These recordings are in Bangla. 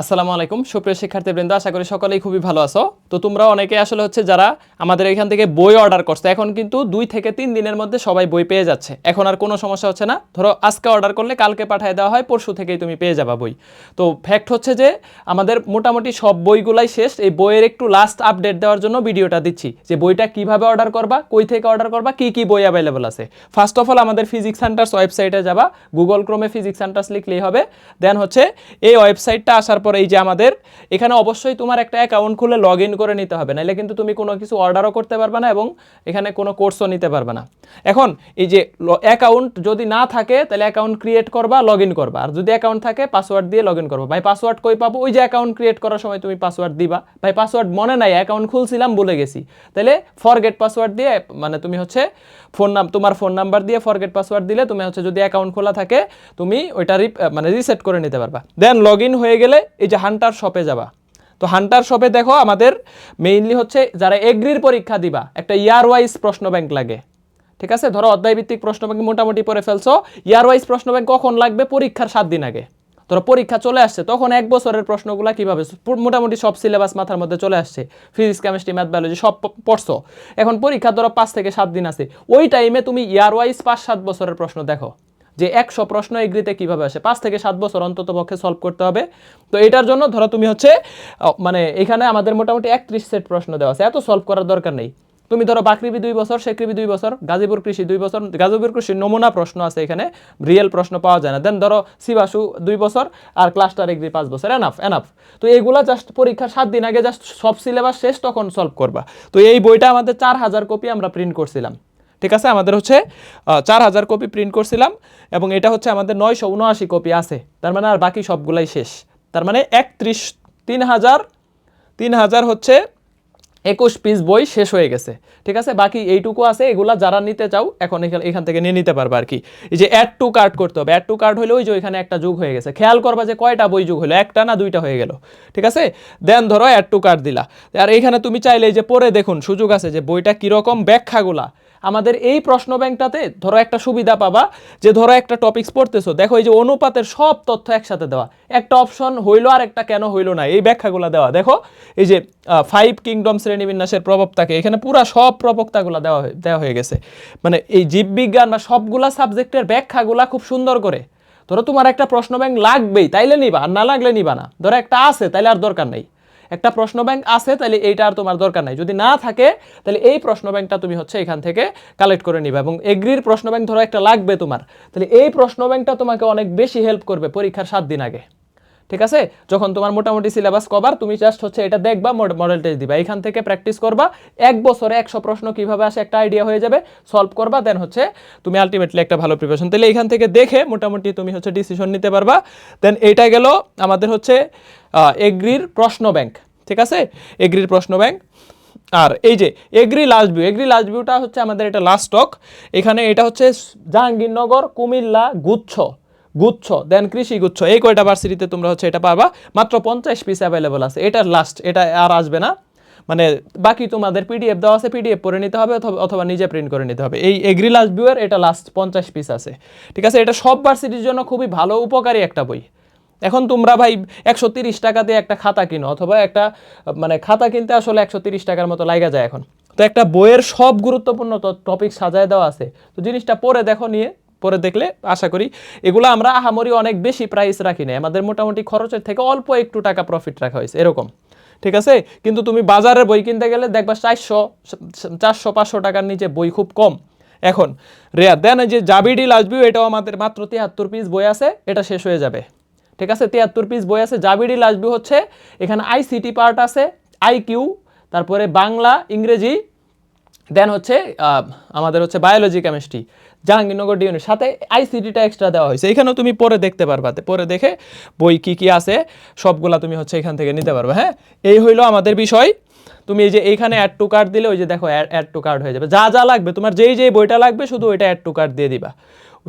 আসসালামু আলাইকুম। সুপ্রিয় শিক্ষার্থী শিক্ষার্থীবৃন্দ, আশা করি সকলেই খুবই ভালো আছো। তো তোমরা অনেকে আসলে হচ্ছে যারা আমাদের এখান থেকে বই অর্ডার করছে, এখন কিন্তু দুই থেকে তিন দিনের মধ্যে সবাই বই পেয়ে যাচ্ছে। এখন আর কোনো সমস্যা হচ্ছে না। ধরো আজকে অর্ডার করলে কালকে পাঠিয়ে দেওয়া হয়, পরশু থেকেই তুমি পেয়ে যাবা বই। তো ফ্যাক্ট হচ্ছে যে, আমাদের মোটামুটি সব বইগুলাই শেষ। এই বইয়ের একটু লাস্ট আপডেট দেওয়ার জন্য ভিডিওটা দিচ্ছি যে বইটা কীভাবে অর্ডার করবা, কই থেকে অর্ডার করবা, কি কি বই অ্যাভেলেবল আছে। ফার্স্ট অফ অল আমাদের ফিজিক্স সেন্টার্স ওয়েবসাইটে যাবা। গুগল ক্রোমে ফিজিক্স সেন্টার্স লিখলেই হবে। দেন হচ্ছে, এই ওয়েবসাইটটা আসার পর এই যে আমাদের, এখানে অবশ্যই তোমার একটা অ্যাকাউন্ট খুলে লগ করে নিতে হবে নাহলে কিন্তু তুমি কোনো কিছু অর্ডারও করতে পারবে না এবং এখানে কোনো কোর্সও নিতে পারবে না। এখন এই যে অ্যাকাউন্ট যদি না থাকে, তাহলে অ্যাকাউন্ট ক্রিয়েট করবা লগ করবা। আর যদি অ্যাকাউন্ট থাকে পাসওয়ার্ড দিয়ে লগ ইন করবা। ভাই পাসওয়ার্ড কই পাবো? ওই যে অ্যাকাউন্ট ক্রিয়েট করার সময় তুমি পাসওয়ার্ড দিবা। ভাই পাসওয়ার্ড মনে নাই অ্যাকাউন্ট খুলছিলাম, ভুলে গেছি। তাহলে ফরগেট পাসওয়ার্ড দিয়ে মানে তুমি হচ্ছে ফোন নাম তোমার ফোন নাম্বার দিয়ে ফরগেট পাসওয়ার্ড দিলে, তুমি হচ্ছে যদি অ্যাকাউন্ট খোলা থাকে, তুমি ওইটা মানে রিসেট করে নিতে পারবা। দেন লগ হয়ে গেলে এই যে হান্টার শপে যাবা। তো হান্টার শপে দেখো আমাদের মেইনলি হচ্ছে যারা এগ্রির পরীক্ষা দিবা, একটা ইয়ার ওয়াইজ প্রশ্ন ব্যাংক লাগে। ঠিক আছে? ধরো অধ্যায়ভিত্তিক প্রশ্ন ব্যাংক মোটামুটি পড়ে ফেলছো ইয়ার ওয়াইজ প্রশ্ন ব্যাংক কখন লাগবে? পরীক্ষার সাত দিন আগে। ধরো পরীক্ষা চলে আসছে, তখন এক বছরের প্রশ্নগুলো কীভাবে? মোটামুটি সব সিলেবাস মাথার মধ্যে চলে আসছে। ফিজিক্স কেমিস্ট্রি ম্যাথ বায়োলজি সব পড়ছো। এখন পরীক্ষা ধরো পাঁচ থেকে সাত দিন আছে। ওই টাইমে তুমি ইয়ার ওয়াইজ পাঁচ সাত বছরের প্রশ্ন দেখো। যে একশো প্রশ্ন এগ্রিতে কীভাবে আসে? পাঁচ থেকে সাত বছর অন্তত পক্ষে সলভ করতে হবে। তো এটার জন্য ধরো তুমি হচ্ছে মানে এখানে আমাদের মোটামুটি একত্রিশ সেট প্রশ্ন দেওয়া আছে। এত সলভ করার দরকার নেই। তুমি ধরো বাকৃবি দুই বছর শেকৃবি দুই বছর, গাজীপুর কৃষি দুই বছর, গাজীপুর কৃষির নমুনা প্রশ্ন আছে এখানে। রিয়েল প্রশ্ন পাওয়া যায় না। দেন ধরো সিবাসু দুই বছর আর ক্লাস্টার এগ্রি পাঁচ বছর। এনাফ এনাফ তো এগুলা জাস্ট পরীক্ষার সাত দিন আগে জাস্ট সব সিলেবাস শেষ তখন সলভ করবা। তো এই বইটা আমাদের চার হাজার কপি আমরা প্রিন্ট করছিলাম। ঠিক আছে? আমাদের হচ্ছে চার হাজার কপি প্রিন্ট করছিলাম এবং এটা হচ্ছে আমাদের নয়শো উনআশি কপি আছে। তার মানে আর বাকি সবগুলাই শেষ। তার মানে একত্রিশ, তিন হাজার তিন হাজার হচ্ছে একুশ পিস বই শেষ হয়ে গেছে। ঠিক আছে? বাকি এইটুকু আছে, এগুলা যারা নিতে চাও, এখন এখান- থেকে নিয়ে নিতে পারবে আর কি এই যে অ্যাড টু কার্ড করতে হবে। অ্যাড টু কার্ড হলে ওই যে ওইখানে একটা যুগ হয়ে গেছে। খেয়াল করবা যে কয়টা বই যুগ হলো। একটা না দুইটা হয়ে গেল। ঠিক আছে? দেন ধরো অ্যাড টু কার্ড দিলা। আর এইখানে তুমি চাইলে এই যে পরে দেখুন, সুযোগ আছে যে বইটা কীরকম ব্যাখ্যাগুলা। আমাদের এই প্রশ্ন ব্যাংকটাতে ধরো একটা সুবিধা পাবা যে ধরো একটা টপিকস পড়তেছো, দেখো এই যে অনুপাতের সব তথ্য একসাথে দেওয়া। একটা অপশন হইল আর একটা কেন হইল না, এই ব্যাখ্যাগুলো দেওয়া। দেখো, এই যে ফাইভ কিংডম শ্রেণীবিন্যাসের প্রবক্তাকে এখানে পুরা সব প্রবক্তাগুলো দেওয়া দেওয়া হয়ে গেছে। মানে এই জীববিজ্ঞান বা সবগুলা সাবজেক্টের ব্যাখ্যাগুলা খুব সুন্দর করে। ধরো তোমার একটা প্রশ্ন ব্যাংক লাগবেই, তাইলে নিবা, আর না লাগলে নিবা না। ধরো একটা আছে, তাইলে আর দরকার নেই। একটা প্রশ্ন ব্যাংক আছে, তাহলে এইটা আর তোমার দরকার নাই। যদি না থাকে, তাহলে এই প্রশ্ন ব্যাংকটা তুমি হচ্ছে এখান থেকে কালেক্ট করে নিবে এবং এগ্রির প্রশ্ন ব্যাংক ধরো একটা লাগবে তোমার। তাহলে এই প্রশ্ন ব্যাংকটা তোমাকে অনেক বেশি হেল্প করবে পরীক্ষার সাত দিন আগে। ঠিক আছে? যখন তোমার মোটামুটি সিলেবাস কভার তুমি জাস্ট হচ্ছে এটা দেখবা মডেল টেস্ট দিবা। এখান থেকে প্র্যাকটিস করবা। এক বছরে একশো প্রশ্ন কীভাবে আসে একটা আইডিয়া হয়ে যাবে সলভ করবা দেন হচ্ছে তুমি আলটিমেটলি একটা ভালো প্রিপারেশন তাহলে এখান থেকে দেখে মোটামুটি তুমি হচ্ছে ডিসিশন নিতে পারবা। দেন এইটা গেল আমাদের হচ্ছে এগ্রির প্রশ্ন ব্যাংক ঠিক আছে? এগ্রির প্রশ্ন ব্যাংক আর এই যে agri last view agri last ভিউটা হচ্ছে আমাদের এটা লাস্ট স্টক এখানে এটা হচ্ছে জাহাঙ্গীরনগর, কুমিল্লা, গুচ্ছ। গুচ্ছ, দেন কৃষি গুচ্ছ, এই কয়টা ভার্সিটিতে তোমরা হচ্ছে এটা পাবা। মাত্র পঞ্চাশ পিস অ্যাভেলেবল আছে। এটার লাস্ট এটা আর আসবে না। মানে বাকি তোমাদের পিডিএফ দেওয়া আছে পিডিএফ পরে নিতে হবে অথবা নিজে প্রিন্ট করে নিতে হবে। এই এগ্রি লাস্ট ভিউয়ের এটা লাস্ট পঞ্চাশ পিস আছে। ঠিক আছে? এটা সব ভার্সিটির জন্য খুবই ভালো, উপকারী একটা বই। এখন তোমরা ভাই একশো তিরিশ টাকাতে একটা খাতা কিনো, অথবা একটা মানে খাতা কিনতে আসলে একশো তিরিশ টাকার মতো লাগা যায় এখন। তো একটা বইয়ের সব গুরুত্বপূর্ণ টপিক সাজায় দেওয়া আছে। তো জিনিসটা পরে দেখো নিয়ে। পরে দেখলে আশা করি এগুলো আমরা আহামরি অনেক বেশি প্রাইস রাখি না আমাদের মোটামুটি খরচের থেকে অল্প একটু টাকা প্রফিট রাখা হয়েছে, এরকম। ঠিক আছে? কিন্তু তুমি বাজারের বই কিনতে গেলে দেখবা চারশো চারশো, পাঁচশো টাকার নিচে বই খুব কম। এখন রেয়া দেন যে জাবিডি লাজবিউ এটাও আমাদের মাত্র তিয়াত্তর পিস বই আছে, এটা শেষ হয়ে যাবে। ঠিক আছে? তিয়াত্তর পিস বই আছে জাবিডি লাজবি হচ্ছে, এখানে আইসিটি পার্ট আছে আইকিউ তারপরে বাংলা, ইংরেজি দেন হচ্ছে আমাদের হচ্ছে বায়োলজি কেমিস্ট্রি জাহাঙ্গীরনগর ডিউনির সাথে আইসিটিটা এক্সট্রা দেওয়া হয়েছে। এখানেও তুমি পরে দেখতে পারবা। পরে দেখে বই কি কি আছে, সবগুলা তুমি হচ্ছে এখান থেকে নিতে পারবে হ্যাঁ? এই হইল আমাদের বিষয়। তুমি এই যে এইখানে অ্যাড টু কার্ড দিলে, ওই যে দেখো অ্যাড টু কার্ড হয়ে যাবে। যা যা লাগবে, তোমার যেই যেই বইটা লাগবে, শুধু ওইটা অ্যাড টু কার্ড দিয়ে দিবা।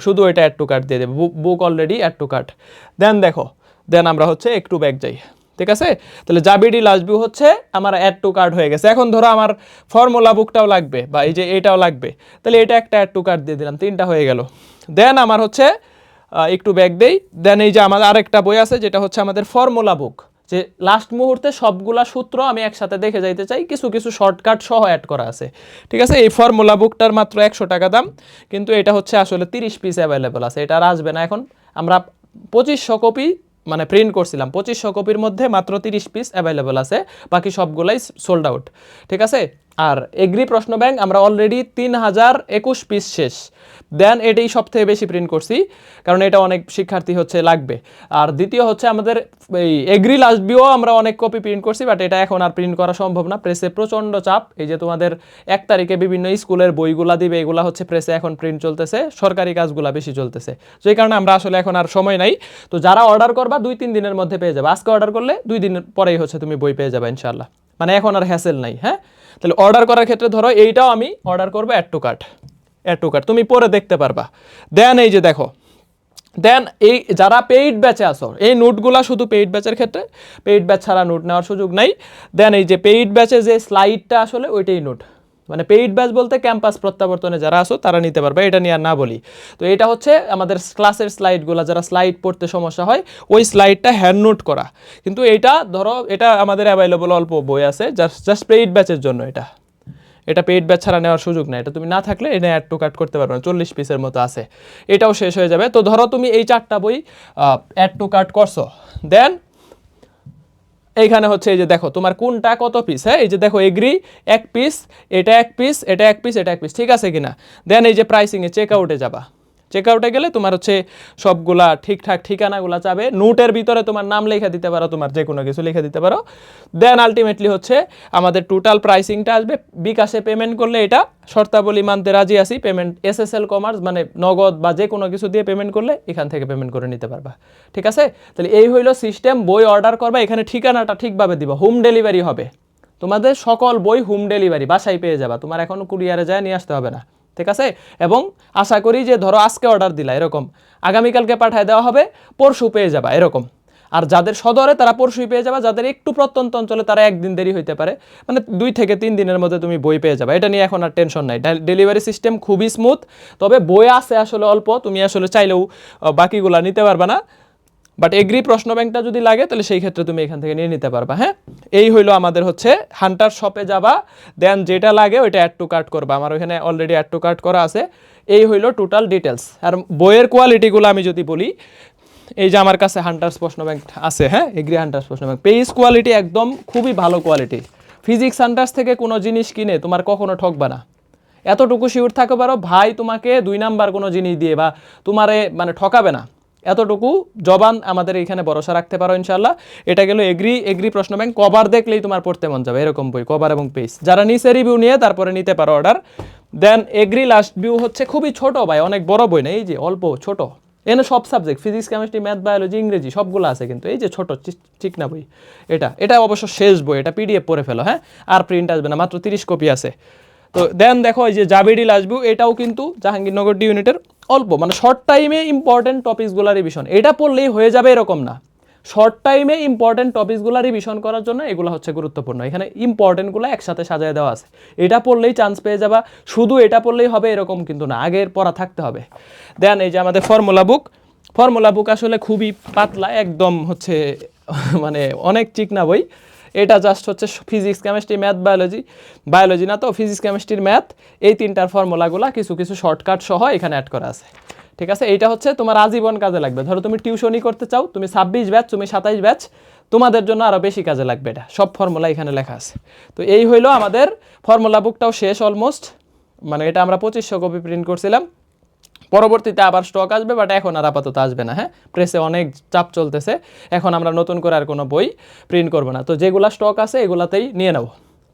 শুধু ওইটা অ্যাড টু কার্ড দিয়ে দেবে। Book already add to card then দেখো দেন আমরা হচ্ছে একটু ব্যাক যাই। ঠিক আছে? তাহলে জাবিডি লাস্ট হচ্ছে, আমার অ্যাড টু কার্ড হয়ে গেছে। এখন ধরো আমার ফর্মুলা বুকটাও লাগবে, বা এই যে এটাও লাগবে। তাহলে এটা একটা অ্যাড টু কার্ড দিয়ে দিলাম, তিনটা হয়ে গেল। দেন আমার হচ্ছে একটু ব্যাক দেই। দেন এই যে আমার আরেকটা বই আছে, যেটা হচ্ছে আমাদের ফর্মুলা বুক যে লাস্ট মুহূর্তে সবগুলা সূত্র আমি একসাথে দেখে যাইতে চাই, কিছু কিছু শর্টকাট সহ অ্যাড করা আছে। ঠিক আছে? এই ফর্মুলা বুকটার মাত্র একশো টাকা দাম, কিন্তু এটা হচ্ছে আসলে তিরিশ পিস অ্যাভেলেবল আছে। এটা আর আসবে না এখন। আমরা পঁচিশশো কপি মানে প্রিন্ট করছিলাম। পঁচিশশো কপির মধ্যে মাত্র তিরিশ পিস অ্যাভেলেবল আছে। বাকি সবগুলাই সোল্ড আউট ঠিক আছে? আর এগ্রি প্রশ্ন ব্যাংক, আমরা অলরেডি তিন হাজার একুশ পিস শেষ। দেন এটাই সবথেকে বেশি প্রিন্ট করছি, কারণ এটা অনেক শিক্ষার্থী হচ্ছে লাগবে। আর দ্বিতীয় হচ্ছে আমাদের এই এগ্রি লাস্ট বিও আমরা অনেক কপি প্রিন্ট করছি বাট এটা এখন আর প্রিন্ট করা সম্ভব না। প্রেসে প্রচণ্ড চাপ, এই যে তোমাদের এক তারিখে বিভিন্ন স্কুলের বইগুলা দিবে, এগুলা হচ্ছে প্রেসে এখন প্রিন্ট চলতেছে, সরকারি কাজগুলা বেশি চলতেছে। সেই কারণে আমরা আসলে এখন আর সময় নাই। তো যারা অর্ডার করবা, দুই তিন দিনের মধ্যে পেয়ে যাবে। আজকে অর্ডার করলে দুই দিনের পরেই হচ্ছে তুমি বই পেয়ে যাবে ইনশাল্লাহ মানে এখন আর হ্যাসেল নাই হ্যাঁ? তাহলে অর্ডার করার ক্ষেত্রে ধরো এইটাও আমি অর্ডার করব add to cart add to cart তুমি পরে দেখতে পারবা। দেন এই যে দেখো দেন এই যারা পেইড ব্যাচে আসো এই নোটগুলা শুধু পেইড ব্যাচের ক্ষেত্রে পেইড ব্যাচ ছাড়া নোট নেওয়ার সুযোগ নাই। দেন এই যে পেইড ব্যাচে যে স্লাইডটা আসলে ওইটাই নোট মানে পেইড ব্যাচ বলতে ক্যাম্পাস প্রত্যাবর্তনে যারা আসো তারা নিতে পারবে, এটা নিয়ে আর না বলি। তো এটা হচ্ছে আমাদের ক্লাসের স্লাইডগুলো যারা স্লাইড পড়তে সমস্যা হয়, ওই স্লাইডটা হ্যান্ড নোট করা। কিন্তু এটা ধরো, এটা আমাদের অ্যাভেলেবল অল্প বই আছে জাস্ট জাস্ট পেইড ব্যাচের জন্য এটা। এটা পেইড ব্যাচ ছাড়া নেওয়ার সুযোগ নেই, এটা তুমি না থাকলে এটা অ্যাড টু কাট করতে পারবে না, চল্লিশ পিসের মতো আছে। এটাও শেষ হয়ে যাবে। তো ধরো তুমি এই চারটা বই অ্যাড টু কাট করছ দেন এইখানে হচ্ছে এই যে দেখো, তোমার কোনটা কত পিস হ্যাঁ এই যে দেখো এগ্রি এক পিস এটা এক পিস এটা এক পিস এটা এক পিস ঠিক আছে কিনা? দেন এই যে প্রাইসিংয়ে চেক আউটে যাবা। চেক আউটে গেলে তোমার হচ্ছে সবগুলা ঠিকঠাক ঠিকানাগুলা চাবে নোটের ভিতরে তোমার নাম লেখা দিতে পারো, তোমার যে কোনো কিছু লিখে দিতে পারো। দেন আলটিমেটলি হচ্ছে আমাদের টোটাল প্রাইসিংটা আসবে। বিকাশে পেমেন্ট করলে এটা শর্তাবলী মানতে রাজি আছি। Payment S S L commerce মানে নগদ বা যে কোনো কিছু দিয়ে পেমেন্ট করলে এখান থেকে পেমেন্ট করে নিতে পারবা। ঠিক আছে? তাহলে এই হইল সিস্টেম বই অর্ডার করবা, এখানে ঠিকানাটা ঠিকভাবে দিবা। হোম ডেলিভারি হবে। তোমাদের সকল বই হোম ডেলিভারি বাসায় পেয়ে যাবা। তোমার এখন কুরিয়ারে যায়, নিয়ে আসতে হবে না। ঠিক আছে? এবং আশা করি যে ধরো আজকে অর্ডার দিলা, এরকম। আগামীকালকে পাঠায় দেওয়া হবে, পরশু পেয়ে যাবা, এরকম। আর যাদের সদরে তারা পরশুই পেয়ে যাবা, যাদের একটু প্রত্যন্ত অঞ্চলে তারা একদিন দেরি হইতে পারে। মানে দুই থেকে তিন দিনের মধ্যে তুমি বই পেয়ে যাবে, এটা নিয়ে এখন আর টেনশন নাই। ডেলিভারি সিস্টেম খুবই স্মুথ তবে বই আছে আসলে অল্প, তুমি আসলে চাইলেও বাকিগুলা নিতে পারবে না। বাট এগ্রি প্রশ্ন ব্যাংকটা যদি লাগে, তাহলে সেই ক্ষেত্রে তুমি এখান থেকে নিয়ে নিতে পারবা হ্যাঁ? এই হইল আমাদের হচ্ছে হান্টার শপে যাবা, দেন যেটা লাগে ওইটা অ্যাড টু কার্ট করবা। আমার ওইখানে অলরেডি অ্যাড টু কার্ট করা আছে। এই হইল টোটাল ডিটেলস আর বইয়ের কোয়ালিটিগুলো আমি যদি বলি, এই যে আমার কাছে হান্টার্স প্রশ্ন ব্যাংক আছে হ্যাঁ? এগ্রি হান্টার্স প্রশ্ন ব্যাংক পেজ কোয়ালিটি একদম খুবই ভালো কোয়ালিটি ফিজিক্স হান্টার্স থেকে কোনো জিনিস কিনে তোমার কখনো ঠকবা না। এতটুকু শিওর থাকতে পারো, ভাই তোমাকে দুই নাম্বার কোনো জিনিস দিয়ে বা তোমারে মানে ঠকাবে না। এতটুকু জবান আমাদের এখানে ভরসা রাখতে পারো ইনশাল্লাহ এটা গেল এগ্রি এগ্রি প্রশ্ন ব্যাংক কভার দেখলেই তোমার পড়তে মন যাবে, এরকম বই কভার এবং পেজ যারা নিচে রিভিউ নিয়ে তারপরে নিতে পারো order then agri last view হচ্ছে খুবই ছোট ভাই, অনেক বড় বই না, এই যে অল্প, ছোট। এনে সব subject physics chemistry math biology ইংরেজি, সবগুলো আছে কিন্তু, এই যে ছোট ঠিক না বই। এটা এটা অবশ্য শেষ বই, এটা পিডিএফ পড়ে ফেলো হ্যাঁ? আর প্রিন্ট আসবে না, মাত্র তিরিশ কপি আছে। তো দেন দেখো, এই যে জাবিডি লাজবু এটাও কিন্তু জাহাঙ্গীরনগর ডি ইউনিটের অল্প মানে শর্ট টাইমে ইম্পর্টেন্ট টপিকসগুলো রিভিশন এটা পড়লেই হয়ে যাবে এরকম না। শর্ট টাইমে ইম্পর্টেন্ট টপিকসগুলো রিভিশন করার জন্য এগুলো হচ্ছে গুরুত্বপূর্ণ। এখানে ইম্পর্টেন্টগুলো একসাথে সাজায় দেওয়া আছে। এটা পড়লেই চান্স পেয়ে যাবা। শুধু এটা পড়লেই হবে এরকম কিন্তু না, আগের পড়া থাকতে হবে। দেন এই যে আমাদের ফর্মুলা বুক ফর্মুলা বুক আসলে খুবই পাতলা, একদম হচ্ছে মানে অনেক চিকনা বই। এটা জাস্ট হচ্ছে physics chemistry math biology biology না তো ফিজিক্স কেমিস্ট্রির ম্যাথ এই তিনটার ফর্মুলাগুলা কিছু কিছু শর্টকাট সহ এখানে অ্যাড করা আছে। ঠিক আছে? এইটা হচ্ছে তোমার আজীবন কাজে লাগবে। ধরো তুমি টিউশনই করতে চাও, তুমি ছাব্বিশ ব্যাচ তুমি সাতাইশ ব্যাচ তোমাদের জন্য আরও বেশি কাজে লাগবে এটা। সব ফর্মুলা এখানে লেখা আছে। তো এই হইল আমাদের ফর্মুলা বুকটাও শেষ অলমোস্ট মানে এটা আমরা পঁচিশশো কপি প্রিন্ট করছিলাম। পরবর্তীতে আবার স্টক আসবে বাট এখন আর আপাতত আসবে না হ্যাঁ? প্রেসে অনেক চাপ চলতেছে, এখন আমরা নতুন করে আর কোনো বই প্রিন্ট করব না। তো যেগুলা স্টক আছে, এগুলাতেই নিয়ে নেব।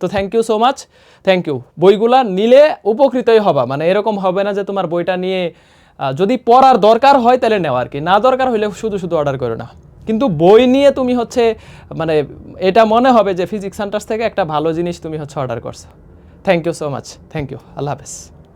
তো thank you so much thank you বইগুলা নিলে উপকৃতই হবা মানে এরকম হবে না যে তোমার বইটা নিয়ে যদি পড়ার দরকার হয় তাহলে নেওয়া আর কি, না দরকার হলে শুধু শুধু অর্ডার করো না। কিন্তু বই নিয়ে তুমি হচ্ছে মানে এটা মনে হবে যে ফিজিক্স সেন্টার্স থেকে একটা ভালো জিনিস তুমি হচ্ছে অর্ডার করছ। Thank you so much thank you আল্লাহ হাফেজ।